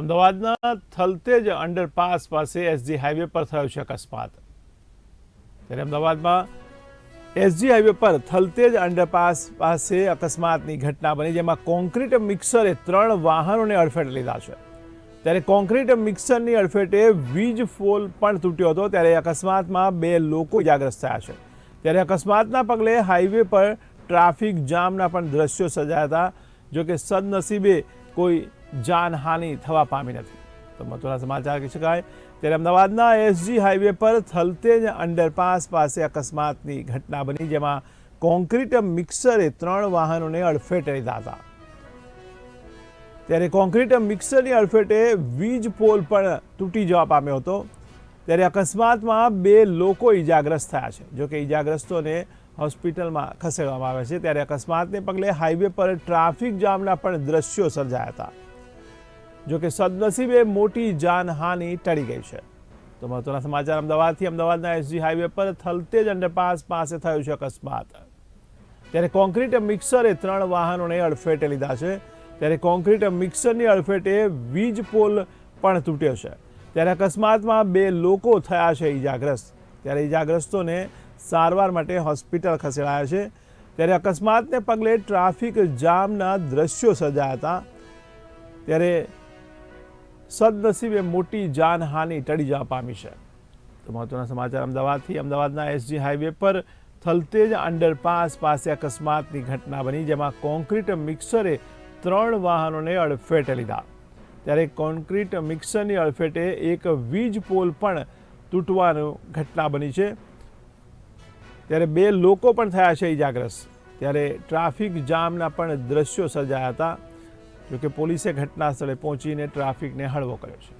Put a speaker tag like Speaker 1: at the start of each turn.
Speaker 1: અમદાવાદના થલતેજ અંડરપાસ પાસે SG highway પર થયો છે અકસ્માત ત્યારે અમદાવાદમાં એસજી હાઈવે પર થલતેજ અંડરપાસ પાસે અકસ્માતની ઘટના બની જેમાં કોન્ક્રીટ મિક્સરે ત્રણ વાહનોને અડફેટ લીધા છે ત્યારે કોન્ક્રીટ મિક્સરની અડફેટે વીજ ફોલ પણ તૂટ્યો હતો ત્યારે અકસ્માતમાં બે લોકો ઇજાગ્રસ્ત થયા છે ત્યારે અકસ્માતના પગલે હાઈવે પર ટ્રાફિક જામના પણ દ્રશ્યો સજાયા હતા જોકે સદનસીબે કોઈ જાનહાનિ થવા પામી નથી તો મહત્વના સમાચાર કહી શકાય ત્યારે અમદાવાદના એસજી હાઈવે પર થલતેજ અંડરપાસ પાસે અકસ્માતની ઘટના બની જેમાં કોન્ક્રીટ મિક્સરે ત્રણ વાહનોને અડફેટે લીધા હતા ત્યારે કોન્ક્રીટ મિક્સરની અડફેટે વીજ પોલ પણ તૂટી જવા પામ્યો હતો ત્યારે અકસ્માતમાં બે લોકો ઈજાગ્રસ્ત થયા છે જોકે ઈજાગ્રસ્તોને હોસ્પિટલમાં ખસેડવામાં આવ્યા છે ત્યારે અકસ્માતને પગલે હાઈવે પર ટ્રાફિક જામના પણ દ્રશ્યો સર્જાયા હતા જોકે સદનસીબે મોટી જાનહાનિ ટળી ગઈ છે તો મહત્વના સમાચાર અમદાવાદથી અમદાવાદના એસજી હાઈવે પર થલતેજ અંડરપાસ પાસે થયો છે અકસ્માત ત્યારે કોન્ક્રીટ મિક્સરે ત્રણ વાહનોને અડફેટે લીધા છે ત્યારે કોન્ક્રીટ મિક્સરની અડફેટે વીજ પોલ પણ તૂટ્યો છે ત્યારે અકસ્માતમાં બે લોકો થયા છે ઈજાગ્રસ્ત ત્યારે ઈજાગ્રસ્તોને સારવાર માટે હોસ્પિટલ ખસેડાયા છે ત્યારે અકસ્માતને પગલે ટ્રાફિક જામના દ્રશ્યો સર્જાયા હતા ત્યારે સદનસીબે મોટી જાનહાનિ ટળી જવા પામી છે તો મહત્વના સમાચાર અમદાવાદથી અમદાવાદના એસજી હાઈવે પર થલતેજ અંડરપાસ પાસે અકસ્માતની ઘટના બની જેમાં કોન્ક્રીટ મિક્સરે ત્રણ વાહનોને અડફેટે લીધા ત્યારે કોન્ક્રીટ મિક્સરની અડફેટે એક વીજ પોલ પણ તૂટવાનું ઘટના બની છે ત્યારે બે લોકો પણ થયા છે ઇજાગ્રસ્ત ત્યારે ટ્રાફિક જામના પણ દ્રશ્યો સર્જાયા હતા જોકે પોલીસે ઘટના સ્થળે પહોંચીને ટ્રાફિકને હળવો કર્યો છે